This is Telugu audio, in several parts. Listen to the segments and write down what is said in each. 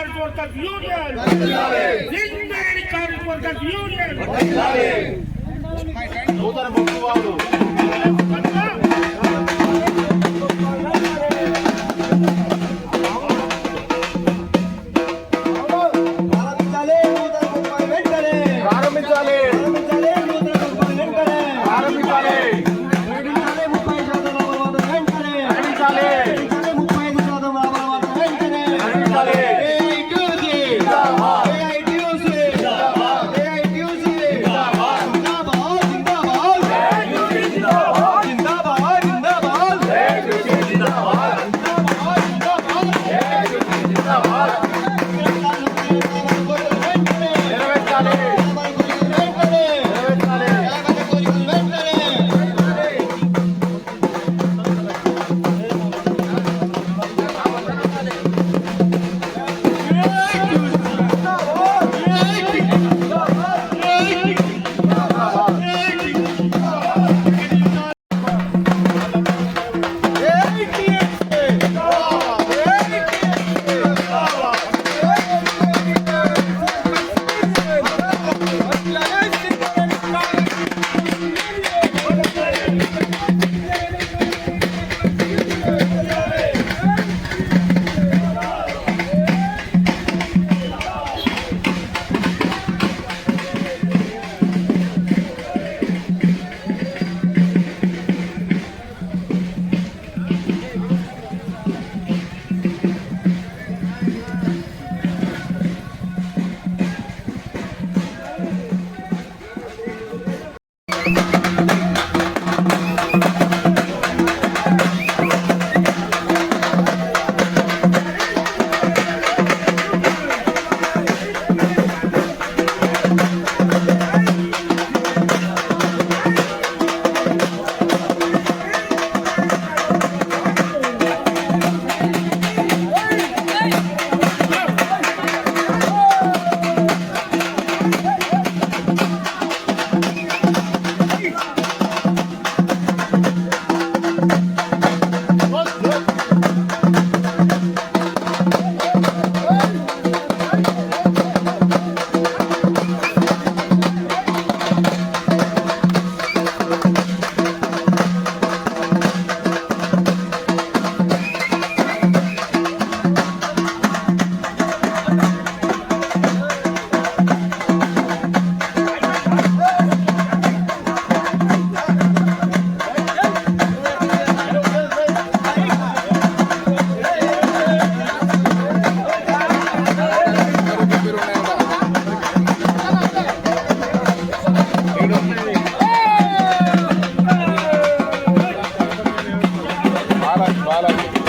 సింగరేణి కార్మిక యూనియన్ సింగరేణి కార్మిక యూనియన్ నూతన ముక్కువాడు Mustafa. బాలాజీ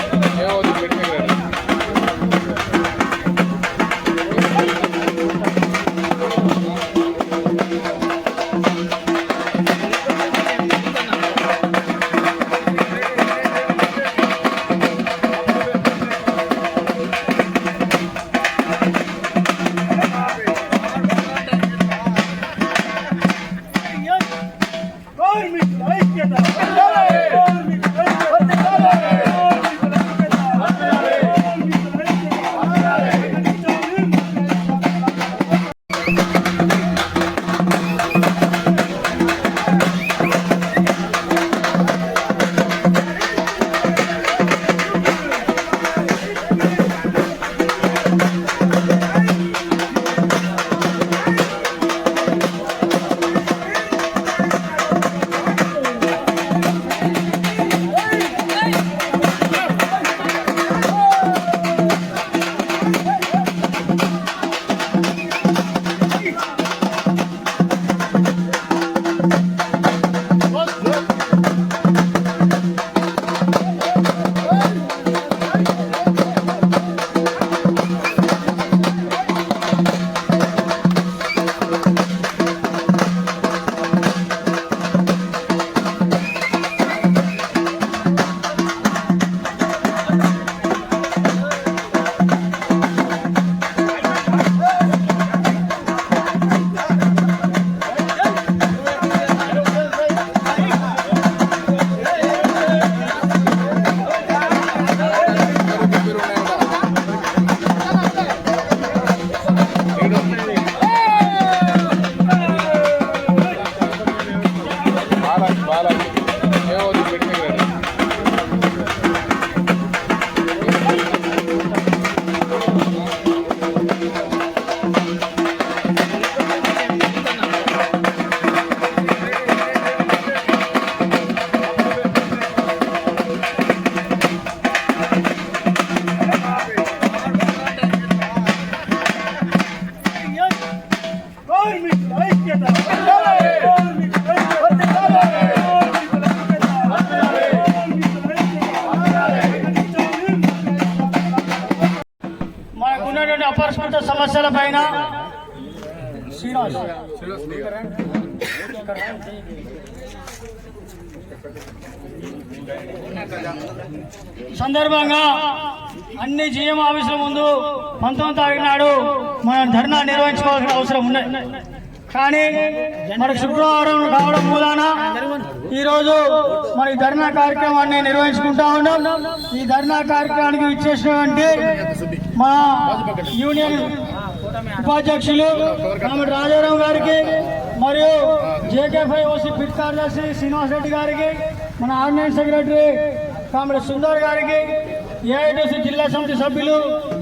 సమస్యల పైన. సందర్భంగా అన్ని జీఎం ఆఫీసుల ముందు పంతొమ్మిది తారీఖు నాడు మనం ధర్నా నిర్వహించుకోవాల్సిన అవసరం ఉన్నది. కానీ మనకు శుక్రవారం కావడం మూలాన ఈరోజు మన ఈ ధర్నా కార్యక్రమాన్ని నిర్వహించుకుంటా ఉన్నాం. ఈ ధర్నా కార్యక్రమానికి ఇచ్చేసినటువంటి మా యూనియన్ ఉపాధ్యక్షులు కామెడి రాజారావు గారికి మరియు జేకేఫై ఓసీ పిట్ కార్యదర్శి శ్రీనివాస్ రెడ్డి గారికి మన ఆర్గనైజ్ సెక్రటరీ కామెడి సుందర్ గారికి ఏఐటీసీ జిల్లా సమితి సభ్యులు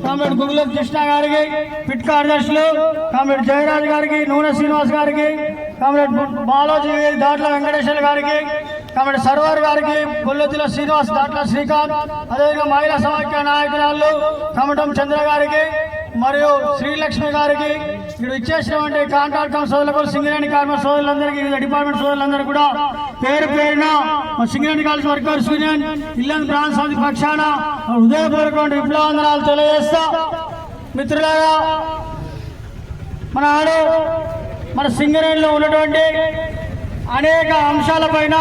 కామెడి గుగుల కృష్ణ గారికి పిట్ కార్యదర్శులు కామెడి జయరాజ్ గారికి నూనె శ్రీనివాస్ గారికి కామెడి బాలాజీ దాట్ల వెంకటేశ్వర గారికి కాబట్టి సర్వర్ గారికి గొల్లొద్దుల శ్రీనివాస్ దాట్ల శ్రీకాంత్ అదేవిధంగా మహిళా సమాఖ్య నాయకురాలు కమటం చంద్ర గారికి మరియు శ్రీలక్ష్మి గారికి ఇక్కడ ఇచ్చేసినటువంటి కాంట్రాక్ట్ సోదరులకు సింగరేణి కార్మిక సోదరులందరికీ వివిధ డిపార్ట్మెంట్ సోదరులందరూ కూడా పేరు పేరున Singareni college workers union Yellandu ప్రాంత సమితి పక్షాన హృదయపూర్వకమైన విప్లవందనాలు తెలియజేస్తా. మిత్రులారా మన ఆడు మన సింగరేణిలో ఉన్నటువంటి అనేక అంశాలపైన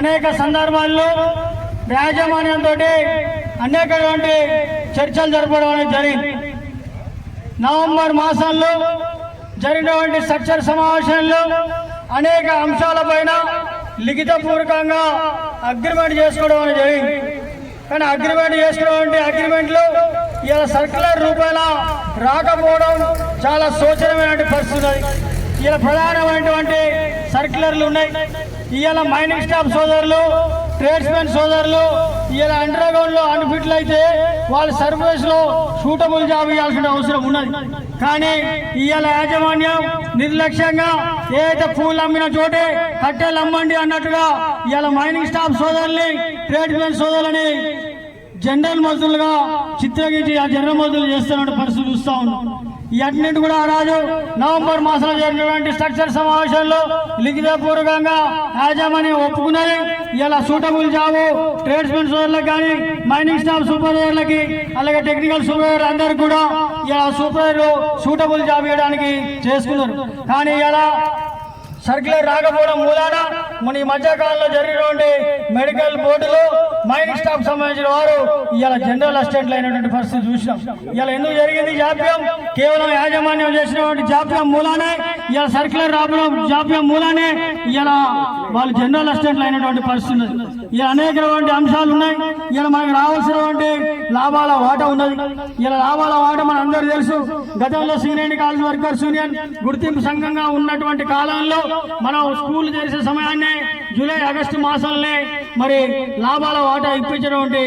అనేక సందర్భాల్లో యాజమాన్యంతో అనేకటువంటి చర్చలు జరపడం అనేది జరిగింది. నవంబర్ మాసంలో జరిగినటువంటి స్ట్రక్చర్ సమావేశంలో అనేక అంశాలపైన లిఖితపూర్వకంగా అగ్రిమెంట్ చేసుకోవడం అనేది జరిగింది. కానీ అగ్రిమెంట్ చేసుకున్నటువంటి అగ్రిమెంట్లు ఇలా సర్క్యులర్ రూపాయల రాకపోవడం చాలా శోచనమైనటువంటి పరిస్థితి ఇలా ప్రధానమైనటువంటి సర్క్యులర్లు ఉన్నాయి. ఇవాళ మైనింగ్ స్టాఫ్ సోదరులు ట్రేడ్స్మెన్ సోదరులు ఇలా అండర్ గ్రౌండ్లో అన్ఫిట్లు అయితే వాళ్ళ సర్వీస్లో సూటబుల్ జాబ్ ఇవ్వాల్సిన అవసరం ఉన్నది. కానీ ఇవాళ యాజమాన్యం నిర్లక్ష్యంగా ఏదైతే పూలు అమ్మిన చోటే కట్టెలు అమ్మండి అన్నట్టుగా ఇవాళ మైనింగ్ స్టాఫ్ సోదరుల్ని ట్రేడ్స్మెన్ సోదరులని జనరల్ మజదులుగా చిత్రగించి ఆ జనరల్ మజదులు చేస్తున్న పరిస్థితి చూస్తా ఉన్నాం. ఈ అన్నింటి కూడా ఆ నవంబర్ మాసంలో జరిగినటువంటి స్ట్రక్చర్ సమావేశంలో లిఖితపూర్వకంగా యాజమాన్యం ఒప్పుకున్నది. ఇలా సూటబుల్ జాబు ట్రేడ్స్మెన్ సోదరులకు కానీ మైనింగ్ స్టాఫ్ సూపర్వైజర్లకి అలాగే టెక్నికల్ సూపర్వైజర్ అందరికి కూడా ఇలా సూపర్వైజర్ సూటబుల్ జాబ్ ఇవ్వడానికి చేసుకున్నారు. కానీ ఇలా సర్క్యులర్ రాకపోవడం మూలాన మన ఈ మధ్యకాలంలో జరిగినటువంటి మెడికల్ బోర్డులో మైనింగ్ స్టాఫ్ సంబంధించిన వారు ఇవాళ జనరల్ అసిస్టెంట్లు అయినటువంటి పరిస్థితి చూసినాం. ఇవాళ ఎందుకు జరిగింది జాప్యం? కేవలం యాజమాన్యం చేసినటువంటి జాప్యం మూలానే ఇవాళ సర్క్యులర్ రావడం జాప్యం మూలానే ఇవాళ వాళ్ళు జనరల్ అసిస్టెంట్లు అయినటువంటి పరిస్థితి ఉన్నది. ఇలా అనేకటువంటి అంశాలు ఉన్నాయి. ఇలా మనకు రావాల్సినటువంటి లాభాల వాట ఉన్నది. ఇలా లాభాల వాట మన అందరూ తెలుసు. గతంలో సీనియర్ కాలేజ్ వర్కర్స్ యూనియన్ గుర్తింపు సంఘంగా ఉన్నటువంటి కాలంలో మనం స్కూల్ చేసే సమయాన్ని Amen. జూలై ఆగస్టు మాసంలోనే మరి లాభాల వాటా ఇప్పించినటువంటి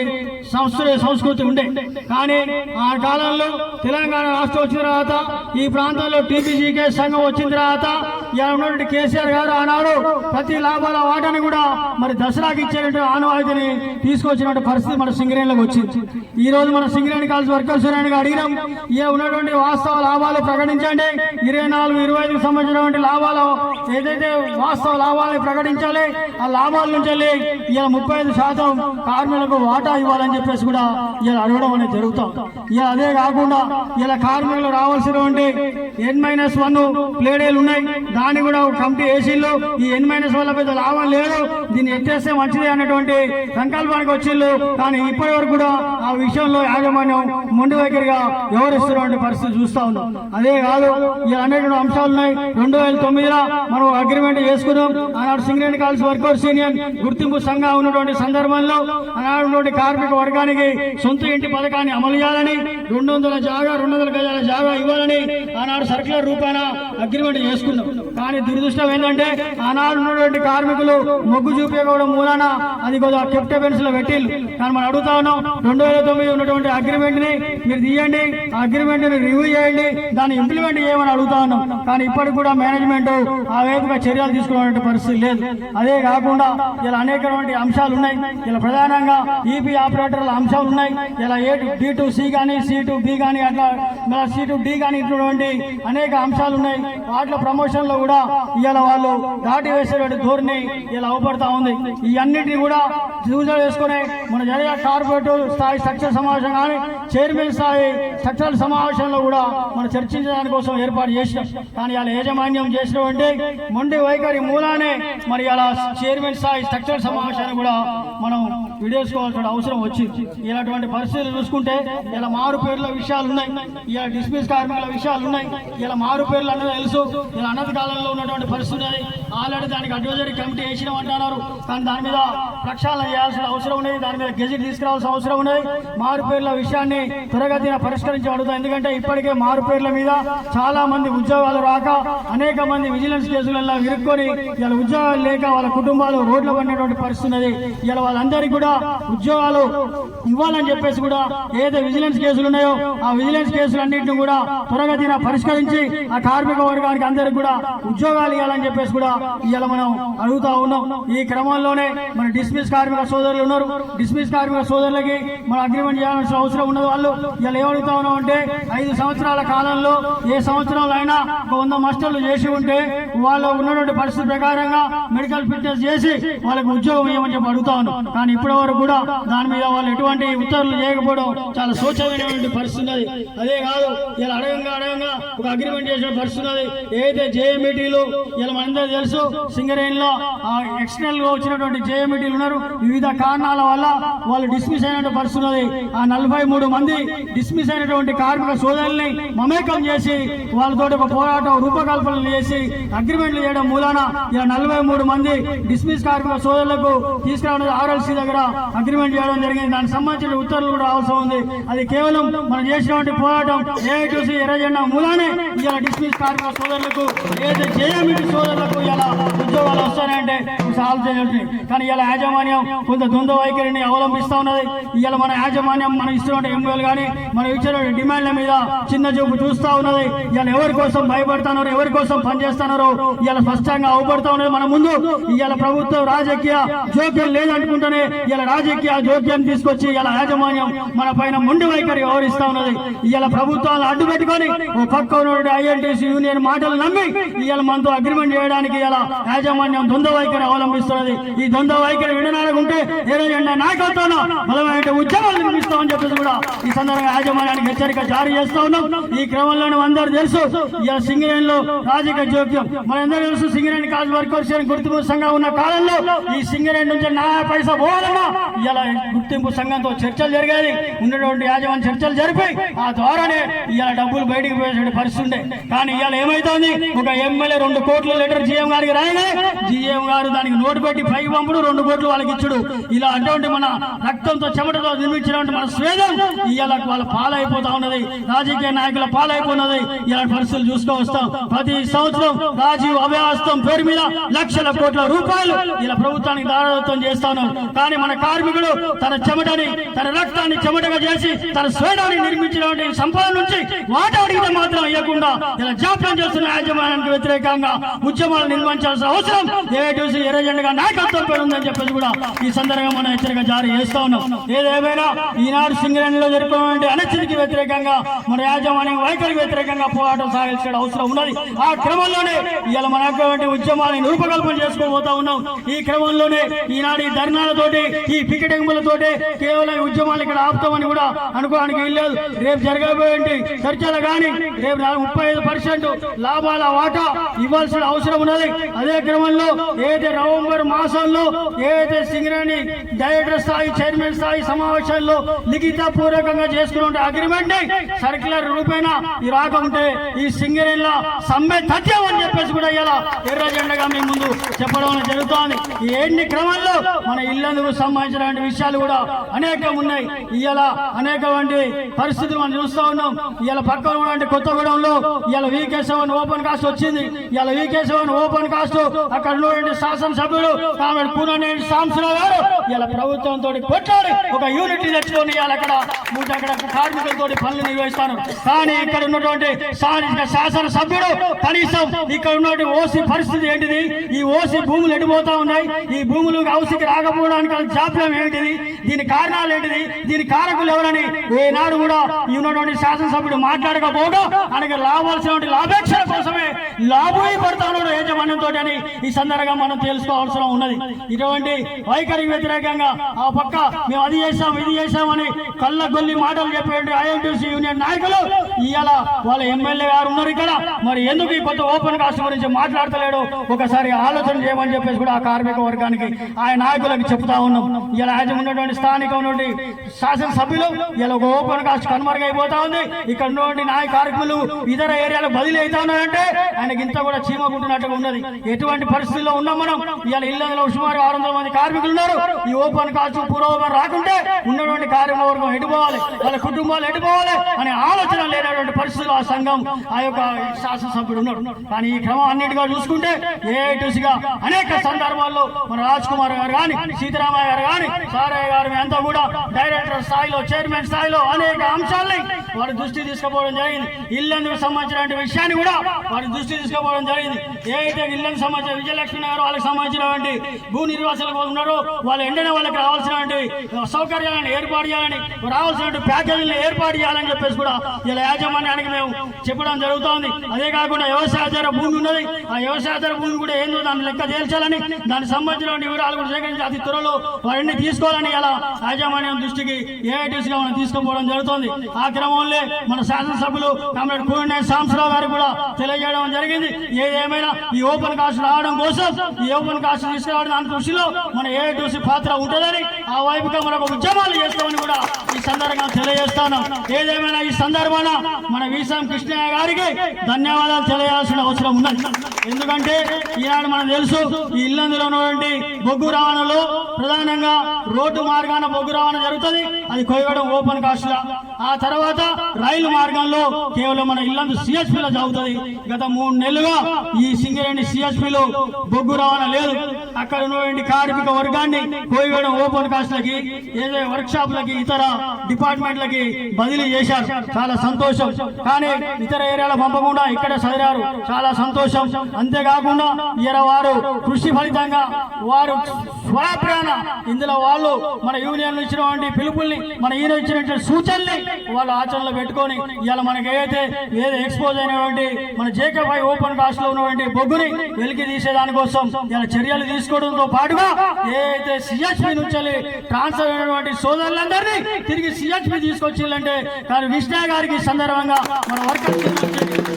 సంస్కృతి సంస్కృతి ఉండే. కానీ ఆ కాలంలో తెలంగాణ రాష్ట్రం వచ్చిన తర్వాత ఈ ప్రాంతంలో టీపీజీకే సంఘం వచ్చిన తర్వాత ఇలా ఉన్నటువంటి కేసీఆర్ గారు ఆనాడు ప్రతి లాభాల వాటాని కూడా మరి దసరాకి ఇచ్చేటువంటి ఆనవాయితీని తీసుకొచ్చినటువంటి పరిస్థితి మన సింగరేణిలోకి వచ్చింది. ఈ రోజు మన సింగరేణి కాలేజ్ వర్కర్స్ యూనియన్గా అడిగినాం. ఏ ఉన్నటువంటి వాస్తవ లాభాలు ప్రకటించండి. ఇరవై నాలుగు ఇరవై ఐదుకు సంబంధించినటువంటి లాభాలు ఏదైతే వాస్తవ లాభాలను ప్రకటించాలి ఆ లాభాల నుంచి వెళ్ళి ఇలా ముప్పై ఐదు శాతం కార్మికులకు వాటా ఇవ్వాలని చెప్పేసి కూడా ఇలా అడగడం అనేది జరుగుతాం. ఇలా అదే కాకుండా ఇలా కార్మికులు రావాల్సినటువంటి ఎన్ మైనస్ వన్ ప్లేడేలు ఉన్నాయి. దాన్ని కూడా ఒక కమిటీ ఏసీలు ఈ ఎన్ మైనస్ వల్ల పెద్ద లాభం లేదు. దీన్ని ఎత్తేస్తే మంచిది అనేటువంటి సంకల్పానికి వచ్చిళ్ళు. కానీ ఇప్పటి వరకు కూడా ఆ విషయంలో యాజమాన్యం మొండి వైఖరిగా వ్యవహరిస్తున్నటువంటి పరిస్థితి చూస్తా ఉన్నాం. అదే కాదు ఇలా అనేటువంటి అంశాలు ఉన్నాయి. రెండు వేల తొమ్మిదిలో మనం అగ్రిమెంట్ చేసుకున్నాం. ఆనాడు సింగరేణి కాల్సి వర్కర్స్ యూనియన్ గుర్తింపు సంఘం ఉన్నటువంటి సందర్భంలో ఆనాడు కార్మిక వర్గానికి సొంత ఇంటి పథకాన్ని అమలు చేయాలని రెండు వందల జాగా రెండు వందల గజాల జాగా ఇవ్వాలని ఆనాడు సర్కులర్ రూపాన అగ్రిమెంట్ చేసుకున్నాం. కానీ దురదృష్టం ఏంటంటే ఆనాడు ఉన్నటువంటి కార్మికులు మొగ్గు చూపించకపోవడం మూలాన అది కొద్దిగా కెప్టెన్స్లో పెట్టిల్లు కానీ మనం అడుగుతా ఉన్నాం రెండు వేల తొమ్మిది ఉన్నటువంటి అగ్రిమెంట్ని మీరు తీయండి ఆ అగ్రిమెంట్ని రివ్యూ చేయండి దాన్ని ఇంప్లిమెంట్ చేయమని అడుగుతా ఉన్నాం. కానీ ఇప్పటికి కూడా మేనేజ్మెంట్ ఆ వైపుగా చర్యలు తీసుకునే పరిస్థితి లేదు. అదే కాకుండా ఇలా అనేకటువంటి అంశాలు ఉన్నాయి. ఇలా ప్రధానంగా ఈపీ ఆపరేటర్ల అంశాలు ఉన్నాయి. ఇలా ఏ డి టు సి కానీ సి టు బి కానీ అట్లా సి టు డి కానీ ఇటువంటి అనేక అంశాలు ఉన్నాయి. వాటిలో ప్రమోషన్లో కూడా ఇలా వాళ్ళు దాటి వేసేటువంటి ధోరణి ఇలా అవపడతా ఉంది. ఇవన్నిటిని కూడా సూచన వేసుకునే మన జరిగే కార్పొరేట్ స్థాయి స్ట్రక్చర్ సమావేశం కానీ చైర్మన్ స్థాయి స్ట్రక్చరల్ సమావేశంలో కూడా మనం చర్చించడానికి కోసం ఏర్పాటు చేసినాం. కానీ అలా యాజమాన్యం చేసినటువంటి మొండి వైఖరి మూలానే మరి అలా చైర్మన్ స్థాయి స్ట్రక్చర్ సమావేశాన్ని కూడా మనం విడేసుకోవాల్సిన అవసరం వచ్చింది ఇలాంటి పరిస్థితులు చూసుకుంటే ఇలా మారు పేర్ల విషయాలు ఉన్నాయి. ఇలా డిస్మిస్ కార్మికుల విషయాలు ఉన్నాయి. ఇలా మారు పేర్లు అన్నది తెలుసు. ఇలా అన్నది కాలంలో ఉన్నటువంటి పరిస్థితులు ఉన్నది ఆల్రెడీ దానికి అడ్వైజరీ కమిటీ వేసిన అంటున్నారు కానీ దాని మీద ప్రక్షాళన చేయాల్సిన అవసరం ఉన్నది. దాని మీద గెజిట్ తీసుకురావాల్సిన అవసరం ఉన్నది. మారు పేర్ల విషయాన్ని త్వరగతిన పరిష్కరించి అడుగుతాం. ఎందుకంటే ఇప్పటికే మారు పేర్ల మీద చాలా మంది ఉద్యోగాలు రాక అనేక మంది విజిలెన్స్ కేసులలో ఇరుక్కొని ఇలా ఉద్యోగాలు లేక వాళ్ళ కుటుంబాలు రోడ్ల పడినటువంటి పరిస్థితి ఉన్నది. ఇలా వాళ్ళందరికీ కూడా ఉద్యోగాలు ఇవ్వాలని చెప్పేసి కూడా ఏదైతే విజిలెన్స్ కేసులు ఉన్నాయో ఆ విజిలెన్స్ కేసులన్నింటినీ కూడా త్వరగతిన పరిష్కరించి ఆ కార్మిక వర్గానికి అందరికి కూడా ఉద్యోగాలు ఇవ్వాలని చెప్పేసి కూడా ఇవాళ మనం అడుగుతా ఉన్నాం. ఈ క్రమంలోనే మన డిస్మిస్ కార్మిక సోదరులు ఉన్నారు. డిస్మిస్ కార్మిక సోదరులకి మన అగ్రిమెంట్ చేయాల్సిన అవసరం ఉన్నది వాళ్ళు. ఇలా ఏమడుగుతా ఉన్నాం అంటే ఐదు సంవత్సరాల కాలంలో ఏ సంవత్సరంలో అయినా ఒక వంద మాస్టర్లు చేసి ఉంటే వాళ్ళు ఉన్నటువంటి పరిస్థితి ప్రకారంగా మెడికల్ ఫిట్నెస్ చేసి వాళ్ళకి ఉద్యోగం ఇవ్వమని చెప్పి అడుగుతా ఉన్నాం. కానీ ఇప్పుడు వరకు కూడా దాని మీద వాళ్ళు ఎటువంటి ఉత్తర్వులు చేయకపోవడం చాలా శోచనీయమైనటువంటి పరిస్థితి ఉన్నది. అదే కాదు ఇలా అడగంగా అడగంగా ఒక అగ్రిమెంట్ చేసిన పరిస్థితి ఉన్నది. ఏదైతే జేఎంఈటీలు ఇలా మనందరూ తెలుసు సింగరేణి లో ఎక్స్టర్నల్గా వచ్చినటువంటి జేఎంఈటీలు ఉన్నారు. వివిధ కారణాల వల్ల వాళ్ళు డిస్మిస్ అయినటువంటి పరిస్థితి ఉన్నది. ఆ నలభై మూడు మంది డిస్మిస్ అయినటువంటి కార్మిక సోదరుల్ని మమేకం చేసి వాళ్ళతోటి ఒక పోరాటం రూపకల్పనలు చేసి అగ్రిమెంట్లు చేయడం మూలాన ఇలా నలభై మూడు మంది డిస్మిస్ కార్మిక సోదరులకు తీసుకురావడం ఆర్ఎల్సీ దగ్గర అగ్రిమెంట్ చేయడం జరిగింది. దానికి సంబంధించిన ఉత్తర్వులు కూడా అవసరం ఉంది. అది కేవలం మనం చేసినటువంటి పోరాటం ఏఐటీసీ ఎర్రజెండా మూలానే ఇలా డిస్మిస్ కార్మిక సోదరులకు ఏదైతే జేఎంఈటీ సోదరులకు ఇలా ఉద్యోగాలు వస్తాయంటే సాల్వ్ కానీ ఇలా యాజమాన్యం కొంత ద్వంద్వ వైఖరిని అవలంబిస్తా ఉన్నది. ఇలా మన యాజమాన్యం మనం ఇస్తున్న ఎంఓలు కానీ మనం ఇచ్చిన డిమాండ్ల మీద చిన్న చూపు చూస్తా ఉన్నది. ఇలా ఎవరి కోసం భయపడుతున్నారు ఎవరి కోసం పనిచేస్తున్నారో ఇలా స్పష్టంగా అవపడుతా ఉన్నది మన ముందు. ఇలా ప్రభుత్వం రాజకీయ జోక్యం లేదనుకుంటేనే ఇవాళ రాజకీయ జోక్యం తీసుకొచ్చి ఇలా యాజమాన్యం మన పైన ముండి వైఖరి వివరిస్తా ఉన్నది. ఇలా ప్రభుత్వాలు అడ్డు పెట్టుకొని ఓ పక్క ఐఎన్టీసీ యూనియన్ మాటలు నమ్మి ఇవాళ మనతో అగ్రిమెంట్ చేయడానికి ఇలా యాజమాన్యం ద్వంద్వ వైఖరి అవలంబిస్తున్నది. ఈ ద్వంద్వ వైఖరి విడనాడకుంటే ఏదైనా నాయకత్వం బలమైన ఉద్యమాలు నిర్మిస్తామని చెప్పేసి కూడా ఈ సందర్భంగా యాజమాన్యానికి హెచ్చరిక జారీ చేస్తా ఉన్నాం. ఈ క్రమంలోనే అందరూ తెలుసు ఇలా సింగరేణిలో రాజకీయ జోక్యం. మనందరూ తెలుసు సింగరేణి కాజ్ వర్కర్స్ అని గుర్తింపు సంఘం ఉన్న కాలంలో ఈ సింగరేణి నుంచి నా పైసా పోవాలన్నా ఇలా గుర్తింపు సంఘంతో చర్చలు జరిగేది ఉన్నటువంటి యాజమాన్య చర్చలు జరిపి ఆ ద్వారానే ఇలా డబ్బులు బయటికి పోయేటువంటి పరిస్థితి ఉండే. కానీ ఇవాళ ఏమైతోంది? ఒక ఎమ్మెల్యే రెండు కోట్ల లెటర్ జీఎం గారికి రాయనే జీఎం గారు దానికి నోటు పెట్టి పైకి పంపుడు రెండు కోట్లు వాళ్ళకి ఇచ్చుడు. ఇలా అటువంటి మన రక్తంతో చెమటతో నిర్మించినటువంటి మన స్వేదం ఇవాళ వాళ్ళ పాలైపోతా ఉన్నది. రాజకీయ నాయకుల పాలైపోయినది ఇలాంటి పరిస్థితులు చూసుకో వస్తాం. ప్రతి సంవత్సరం రాజీవ్ అభయాస్తం పేరు మీద లక్షల కోట్ల రూపాయలు ఇలా ప్రభుత్వానికి దారదత్వం చేస్తాను కానీ మన కార్మికుడు తన చెమటని తన రక్తాన్ని చెమటగా చేసి తన స్వేదాన్ని నిర్మించినటువంటి సంపద నుంచి వాటా అడిగితే మాత్రం ఇవ్వకుండా ఇలా జాప్యం చేస్తున్న యాజమాన్యానికి వ్యతిరేకంగా ఉద్యమాలు నిర్వహించాల్సిన అవసరం ఏఐటీసీ ఎరజెండగా నాయకత్వం పెరుగుందని చెప్పేసి కూడా ఈ సందర్భంగా మనం హెచ్చరిక జారీ చేస్తా ఉన్నాం. ఏదేమైనా ఈనాడు సింగరేణిలో జరిపినటువంటి అనిశ్చితికి వ్యతిరేకంగా మన యాజమాన్యం వైఖరికి వ్యతిరేకంగా పోరాటం సాగించడం అవసరం ఉన్నది. ఆ క్రమంలోనే ఇలా మన ఉద్యమాన్ని రూపకల్పన చేసుకోబోతా ఉన్నాం. ఈ క్రమంలోనే ఈనాడు ఈ ధర్నాలతోటి ఈ పికెటింగ్లతోటి కేవలం ఉద్యమాలు ఇక్కడ ఆపుతామని కూడా అనుకోవడానికి వీల్లేదు. రేపు జరగబోయేంటి చర్చలు కానీ రేపు ముప్పై ఐదు పర్సెంట్ లాభాల వాటా ఇవ్వాల్సిన అవసరం ఉన్నది. అదే క్రమంలో ఏదైతే నవంబర్ మాసంలో ఏదైతే సింగరేణి డైరెక్టర్ స్థాయి చైర్మన్ స్థాయి సమావేశాల్లో లిఖిత పూర్వకంగా చేసుకున్న అగ్రిమెంట్ సర్క్యులర్ రూపేణ ఈ రాకుంటే ఈ సింగరేణిలో సమ్మె తథ్యం అని చెప్పేసి కూడా ఇలా ఎర్ర జెండగా మీ ముందు చెప్పడం జరుగుతోంది. ఈ ఎన్ని క్రమంలో మన ఇల్లందుకు సంబంధించిన విషయాలు కూడా అనేకం ఉన్నాయి. ఇవాళ అనేకమంది పరిస్థితులు మనం చూస్తూ ఉన్నాం. ఇవాళ పక్కన ఉన్నటువంటి కొత్తగూడెంలో ఇవాళ వీకే సెవెన్ ఓపెన్ కాస్ట్ వచ్చింది. ఇవాళ వీకే సెవెన్ ఓపెన్ కాస్ట్ అక్కడ ఉన్నటువంటి శాసనసభ్యుడు కామెడ్ పూననేని సాంసరావు గారు ఇవాళ ప్రభుత్వంతో కొట్లాడి ఒక యూనిటీ తెచ్చుకొని ఇవాళ అక్కడ మూడు అక్కడ కార్మికులతో పనులు నిర్వహిస్తాను. కానీ ఇక్కడ ఉన్నటువంటి స్థానిక శాసనసభ్యుడు కనీసం ఇక్కడ ఉన్నటువంటి ఓసీ పరిస్థితి ఏంటిది? ఈ ఓసీ భూములు ఎడిపోతా ఉన్నాయి? ఈ భూములు హౌసీకి రాకపోవడానికి జాప్యం ఏంటిది? దీని కారణాలు ఏంటిది? దీని కారకులు ఎవరని? ఏనాడు కూడా ఉన్నటువంటి శాసనసభ్యుడు మాట్లాడకపోవడం ఆయనకి రావాల్సినటువంటి లాభేక్షల కోసమే లాభమే పడతాడు ఉన్నాడు యాజమాన్యంతో అని ఈ సందర్భంగా మనం తెలుసుకోవాల్సిన ఉన్నది. ఇటువంటి వైఖరికి వ్యతిరేకంగా ఆ పక్క మేము అది చేసాం ఇది చేసామని కళ్ళ గొల్లి మాటలు చెప్పేటువంటి ఐఎన్టీసీ యూనియన్ నాయకులు ఇవాళ వాళ్ళ ఎమ్మెల్యే గారు ఉన్నారు ఇక్కడ. మరి ఎందుకు ఈ కొత్త ఓపెన్ కాస్ట్ గురించి మాట్లాడతలేడు? ఒకసారి ఆలోచన చేయమని చెప్పేసి కూడా ఆ కార్మిక వర్గానికి ఆ నాయకులకు చెప్తా ఉన్నాం. ఇలా యాజం ఉన్నటువంటి స్థానిక ఉన్నటువంటి శాసనసభ్యులు ఇలా ఒక ఓపెన్ కాస్ట్ కనుమరుగైపోతా ఉంది. ఇక్కడ ఉన్నటువంటి నాయ కార్మికులు ఇతర ఏరియాలకు బదిలీ అవుతా ఉన్నారంటే ఆయనకి ఇంత కూడా చీమకుంటున్నట్టుగా ఉన్నది. ఎటువంటి పరిస్థితుల్లో ఉన్నాం మనం? ఇలా ఇళ్ళలో సుమారు ఆరు వందల మంది కార్మికులు ఉన్నారు. ఈ ఓపెన్ కాస్ట్ పురోగమనం రాకుంటే ఉన్నటువంటి కార్యవర్గం వర్గం ఎడిపోవాలి వాళ్ళ కుటుంబాలు ఎడిపోవాలి అనే ఆలోచన లేనటువంటి పరిస్థితులు ఆ సంఘం ఆ యొక్క శాసనసభ్యుడు ఉన్నాడు. కానీ ఈ క్రమం అన్నిటిగా చూసుకుంటే ఏటుసిగా అనేక సందర్భాల్లో మన రాజ్ కుమార్ గారు కానీ సీతారామయ్య గారు కానీ సారయ్య గారు అంతా కూడా డైరెక్టర్ స్థాయిలో చైర్మన్ స్థాయిలో అనేక అంశాలని వారి దృష్టి తీసుకుపోవడం జరిగింది. ఇల్లందుకు సంబంధించిన విషయాన్ని కూడా వారి దృష్టి తీసుకుపోవడం జరిగింది. ఏదైతే ఇల్లందుకు సంబంధించిన విజయలక్ష్మి గారు వాళ్ళకి సంబంధించినటువంటి భూ నిర్వాసాలకు ఉన్నారో వాళ్ళు ఎండిన వాళ్ళకి రావాల్సినటువంటి సౌకర్యాలను ఏర్పాటు చేయాలని రావాల్సినటువంటి ప్యాకేజీలను ఏర్పాటు చేయాలని చెప్పేసి కూడా ఇలా యాజమాన్యానికి మేము చెప్పడం జరుగుతోంది. అదే కాకుండా వ్యవసాయాధార భూమి ఉన్నది. ఆ వ్యవసాయాధార భూమి కూడా ఏందో దాన్ని లెక్క తేల్చాలని దానికి సంబంధించిన వివరాలు కూడా సేకరించి అతి త్వరలో వాడిని తీసుకోవాలని ఇలా యాజమాన్యం దృష్టికి ఏఐటీసీగా మనం తీసుకుపోవడం జరుగుతుంది. ఆ క్రమంలో మన శాసనసభ్యులు కామ్రేడ్ కూరనే సాంసరావు గారు కూడా తెలియజేయడం జరిగింది. ఏదేమైనా ఈ ఓపెన్ కాస్ట్ రావడం కోసం ఈ ఓపెన్ కాస్ట్ తీసుకురావడం దాని కృషిలో మన ఏఐటీసీ పాత్ర ఉంటుందని ఆ వైపుగా మనకు ఉద్యమాలు చేస్తామని కూడా ఈ సందర్భంగా తెలియజేస్తాను. ఏదేమైనా ఈ సందర్భాన మన వీసం కృష్ణయ్య గారికి ధన్యవాదాలు తెలియాల్సిన అవసరం ఉన్నది. ఎందుకంటే ఈనాడు మనం తెలుసు ఈ ఇల్లందులో ఉన్నటువంటి బొగ్గు రవాణాలో ప్రధానంగా రోడ్డు మార్గాన బొగ్గు రవాణా జరుగుతుంది. అది కొయ్యడం ఓపెన్ కాస్ట్ ఆ తర్వాత రైలు మార్గంలో కేవలం మన ఇల్లందు సిఎస్పీలో చదువుతుంది గత మూడు నెలలుగా ఈ సింగరేణి సిఎస్పీలో బొగ్గు రవాణా లేదు. అక్కడ ఉన్నటువంటి కార్మిక వర్గాన్ని కోయగడం ఓపెన్ కాస్ట్లకి ఏదో వర్క్ షాప్లకి ఇతర డిపార్ట్మెంట్లకి బదిలీ చేశారు. చాలా సంతోషం. కానీ ఇతర ఏరియాలో పంపకుండా ఇక్కడే చదివారు చాలా సంతోషం. అంతేకాకుండా ఇయర వారు కృషి ఫలితంగా వారు స్వప్రేరణ ఇందులో వాళ్ళు మన యూనియన్ ఇచ్చినటువంటి పిలుపుల్ని మన ఈయన ఇచ్చినటువంటి సూచనల్ని వాళ్ళు ఆచరణలో పెట్టుకొని ఇవాళ మనకి ఏదైతే ఏదో ఎక్స్పోజ్ అయినటువంటి మన జేకబ్ ఓపెన్ కాస్ట్లో ఉన్నటువంటి బొగ్గుని వెలికి తీసేదానికోసం ఇలా చర్యలు తీసుకోవడంతో పాటుగా ఏదైతే సిహెచ్పి నుంచి ట్రాన్స్ఫర్ అయినటువంటి సోదరులందరినీ తిరిగి సిహెచ్పి తీసుకొచ్చిందంటే కానీ విష్ణా గారికి సందర్భంగా మన వర్కర్స్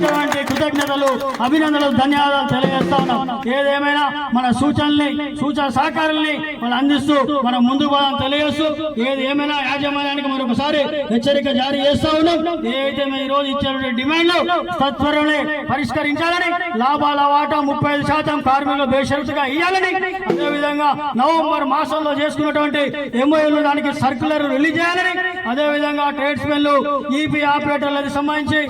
హృదయపూర్వకమైనటువంటి కృతజ్ఞతలు అభినందనలు ధన్యవాదాలు తెలియజేస్తా ఉన్నాం. ఏదేమైనా మన సూచనల్ని సూచన సహకారాల్ని మనం అందిస్తూ మనం ముందుకు పోదాం తెలియజేస్తూ ఏది ఏమైనా యాజమాన్యానికి మరొకసారి హెచ్చరిక జారీ చేస్తా ఉన్నాం. ఏదైతే మేము ఈ రోజు ఇచ్చిన డిమాండ్లు సత్వరమే పరిష్కరించాలని లాభాల వాటా ముప్పై ఐదు శాతం కార్మికులు బేషరతుగా ఇవ్వాలని అదేవిధంగా నవంబర్ మాసంలో చేసుకున్నటువంటి ఎంఓఏలు దానికి సర్కులర్ రిలీజ్ చేయాలని అదేవిధంగా ట్రేడ్స్మెన్లు ఈపీ ఆపరేటర్లకు సంబంధించి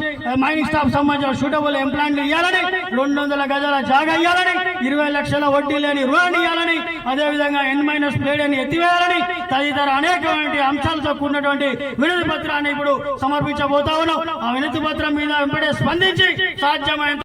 మైనింగ్ స్టాఫ్ కొంచెం సూటబుల్ ఎంప్లాయింట్లు ఇవ్వాలని రెండు వందల గజాల జాగా ఇవ్వాలని ఇరవై లక్షల వడ్డీ లేని రుణాన్ని ఇవ్వాలని అదేవిధంగా ఎన్ మైనస్ ప్లేడ్ ఎత్తివేయాలని తదితర అనేకమైన అంశాలతో కూడినటువంటి వినతి పత్రాన్ని ఇప్పుడు సమర్పించబోతా ఉన్నాం. ఆ వినతి పత్రం మీద వెంబడే స్పందించి సాధ్యమైన